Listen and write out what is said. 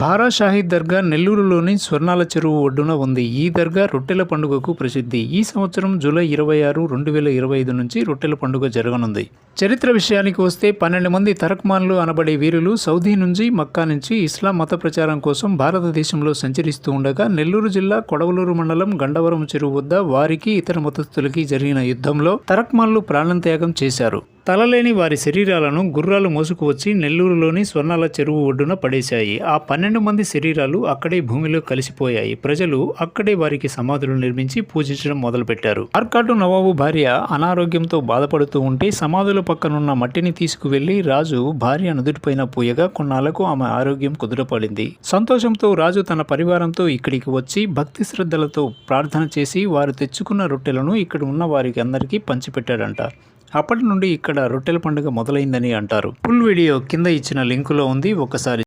భారా దర్గా నెల్లూరులోని స్వర్ణాల చెరువు ఒడ్డున ఉంది. ఈ దర్గా రొట్టెల పండుగకు ప్రసిద్ధి. ఈ సంవత్సరం జూలై ఇరవై ఆరు రెండు వేల ఇరవై ఐదు నుంచి రొట్టెల పండుగ జరగనుంది. చరిత్ర విషయానికి వస్తే పన్నెండు మంది తరక్మాన్లు అనబడే వీరులు సౌదీ నుంచి మక్కా నుంచి ఇస్లాం మత ప్రచారం కోసం భారతదేశంలో సంచరిస్తూ ఉండగా నెల్లూరు జిల్లా కొడవలూరు మండలం గండవరం చెరువు వద్ద వారికి ఇతర మతస్థులకి జరిగిన యుద్ధంలో తరక్మాన్లు ప్రాణత్యాగం చేశారు. తలలేని వారి శరీరాలను గుర్రాలు మోసుకువచ్చి నెల్లూరులోని స్వర్ణాల చెరువు ఒడ్డున పడేశాయి. ఆ పన్నెండు మంది శరీరాలు అక్కడే భూమిలో కలిసిపోయాయి. ప్రజలు అక్కడే వారికి సమాధులు నిర్మించి పూజించడం మొదలుపెట్టారు. ఆర్కాటు నవాబు భార్య అనారోగ్యంతో బాధపడుతూ ఉంటే సమాధుల పక్కనున్న మట్టిని తీసుకువెళ్ళి రాజు భార్య నుదుటిపైన పూయగా కొన్నాళ్ళకు ఆమె ఆరోగ్యం కుదురపడింది సంతోషంతో రాజు తన పరివారంతో ఇక్కడికి వచ్చి భక్తి శ్రద్ధలతో ప్రార్థన చేసి వారు తెచ్చుకున్న రొట్టెలను ఇక్కడ ఉన్న వారికి అందరికీ పంచిపెట్టాడంట. అప్పటి నుండి ఇక్కడ రొట్టెల పండుగ మొదలైందని అంటారు. ఫుల్ వీడియో కింద ఇచ్చిన లింకులో ఉంది. ఒకసారి